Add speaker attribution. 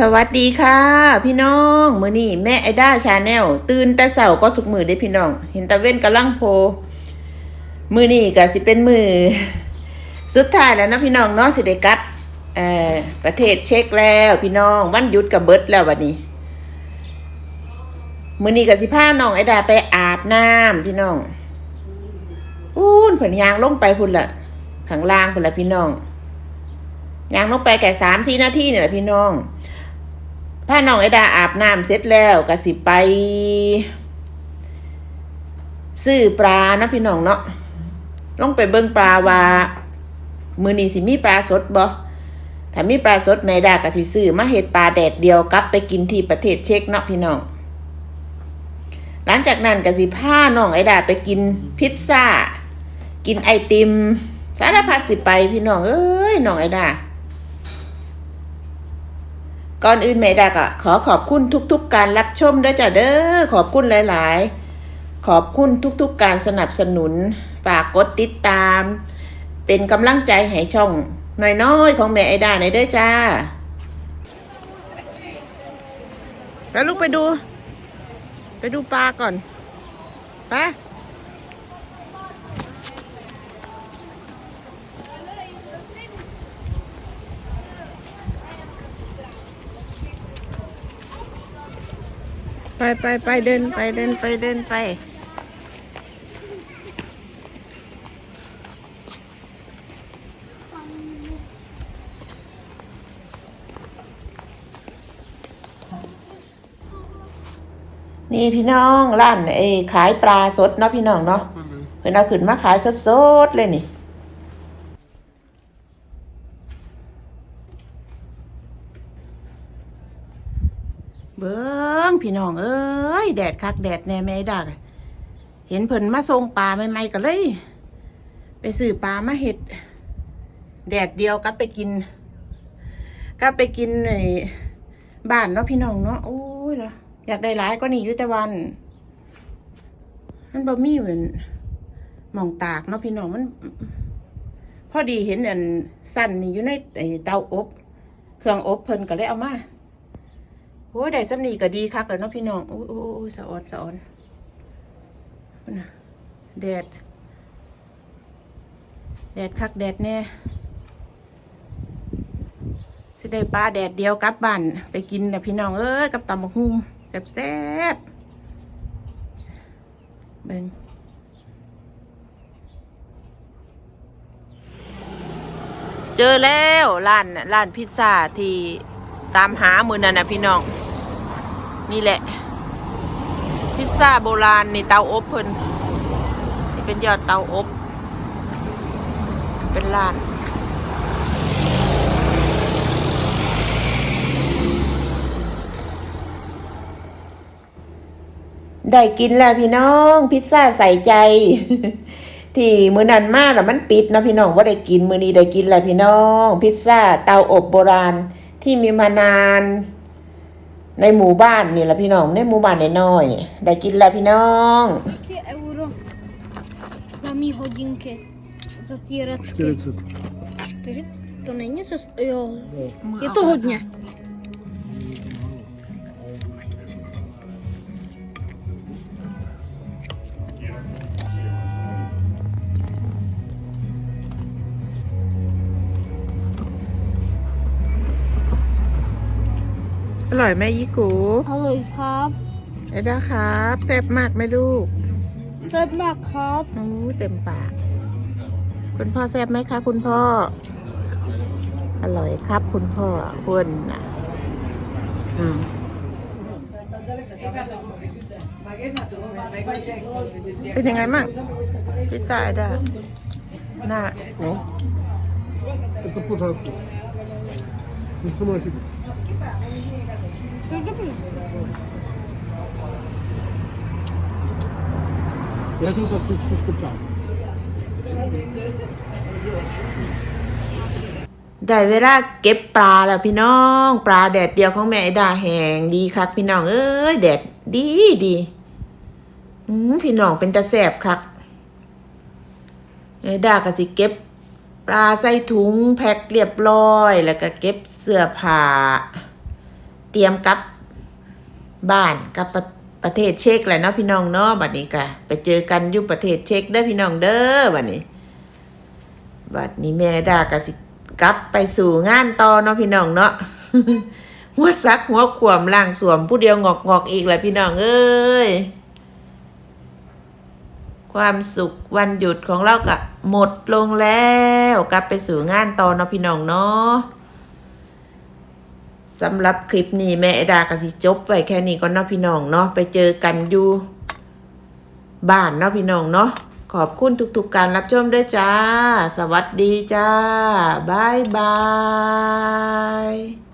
Speaker 1: สวัสดีค่ะ พี่น้องมือนี้แม่ไอด้าชาแนลตื่นแต่เช้าก็ทุกมือเด้พี่น้อง เห็นตะเว้นกำลังโพ มือนี้ก็สิเป็นมือ สุดท้ายแล้วนะพี่น้องเนาะสิได้กลับเออประเทศเช็กแล้วพี่น้องวันหยุดกับเบิดแล้ววันนี้ มือนี้ก็สิพาน้องไอดาไปอาบน้ำพี่น้องอู้นเพิ่นยางลงไปพุ่นละข้างล่างพุ่นละพี่น้องยางลงไปแก่สามสี่นาทีเนี่ยแหละพี่น้องาน้องไอดาอาบน้ำเสร็จแล้วก็สิไป ซื้อปลานะพี่น้องเนาะลงไปเบิ่งปลาว่า มือนี้สิมีปลาสดบ่ถ้ามีปลาสดแม่ดาก็สิซื้อมาเฮ็ดปลาแดดเดียวกลับไปกินที่ประเทศเช็กเนาะพี่น้องหลังจากนั้นก็สิพาน้องไอดาไปกินพิซซ่า กินไอติม สารพัดสิไปพี่น้องเอ้ยน้องไอดา ก่อนอื่นแม่ดาก็ขอขอบคุณทุก ๆ การรับชมด้วยจ้ะเด้อขอบคุณหลาย ๆ ขอบคุณทุก ๆ การสนับสนุน ฝากกดติดตาม เป็นกำลังใจให้ช่องน้อยๆของแม่ไอดาหน่อยเด้อจ้า แล้วลูกไปดู ไปดูปลาก่อนไป ไปไปไปเดินไปเดินไปเดินไป นี่พี่น้องร้านเอขายปลาสดเนาะพี่น้องเนาะเพิ่นเอาขึ้นมาขายสดๆเลยนี่ เบิ้งพี่น้องเอ้ยแดดคักแดดแน่แม่ดักเห็นเพิ่นมาส่งปลาใหม่ๆก็เลย ไปซื้อปลามาเห็ด แดดเดียวกลับไปกินกลับไปกินในบ้านเนาะพี่น้องเนาะโอ้ยเหรออยากได้หลายก็นี่อยู่ต่วันมันบ่มีเหมือนหมองตากเนาะพี่น้องมัน พอดีเห็นอันสั้นนี่อยู่ในเตาอบ เครื่องอบเพิ่นก็เลยเอามา อ้ยได้สำนีก็ดีคักแล้วเนาะพี่น้องโอ้ยโอ้ยโอ้สะออนสะออนพุ่นะแดด แดดคักแดดแน่สิได้ปลาแดดเดียวกลับบ้านไปกินนะพี่น้องเอ้ยกับตำบักหุ่งแซ่บแซ่บเบิ่งเจอแล้วร้านร้านพิซซ่าที่ตามหามือนั่นนะพี่น้อง นี่แหละ พิซซ่าโบราณในเตาอบเพิ่นนี่เป็นยอดเตาอบ เป็นร้าน ได้กินแล้วพี่น้องพิซซ่าใส่ใจ ที่มือนันมากแล้วมันปิดนะพี่น้องว่าได้กินมือนี้ได้กินแล้วพี่น้อง พิซซ่าเตาอบโบราณที่มีมานาน ในหมู่บ้านนี่แหละพี่น้อง ในหมู่บ้านน้อยๆนี่ได้กินแล้วพี่น้อง
Speaker 2: Jakie euro za mi hodinky? Za ty raczki?
Speaker 3: 400.
Speaker 2: Čtyři? To není se... Jo. Je to hodně.
Speaker 1: ร่อยไหมยี่กู
Speaker 2: Ahoj, cháp.
Speaker 1: ไอ้ด้าครับแซ่บมากไหมลูก
Speaker 2: Teď má cháp.
Speaker 1: โอ้เต็มปาก คุณพ่อแซ่บไหมคะคุณพ่อ อร่อยครับ คุณพ่อคุณนะอืมเป็นยังไงมั่งพิซซ่าไอ้ด้าหน้า
Speaker 3: Ja. Это 말씀하시
Speaker 2: 고. 야생
Speaker 3: 과 국수 스급 장.
Speaker 1: ได้เวลาเก็บปลาแล้วพี่น้อง ปลาแดดเดียวของแม่ดาแหงดีคักพี่น้องเอ้ยแดดดีดีอืมพี่น้องเป็นตาแสบคักไอดากะสิเก็บ ปลาใส่ถุงแพ็คเรียบร้อย แล้วก็เก็บเสื้อผ้าเตรียมกลับบ้านกลับประประเทศเช็กแหละเนาะพี่น้องเนาะบัดนี้ก็ไปเจอกันอยู่ประเทศเช็กเด้อพี่น้องเด้อบัดนี้บัดนี้แม่ดาก็สิกลับไปสู่งานต่อเนาะพี่น้องเนาะหัวซักหัวขวมล่างสวมผู้เดียวงอกงอกอีกแหละพี่น้องเอ้ย ความสุขวันหยุดของเราก็หมดลงแล้วกลับไปสู่งานต่อเนาะพี่น้องเนาะสำหรับคลิปนี้แม่ดากสิจบไว้แค่นี้ก่อนเนาะพี่น้องเนาะไปเจอกันอยู่บ้านเนาะพี่น้องเนาะขอบคุณทุกๆการรับชมด้วยจ้า สวัสดีจ้า บ๊ายบาย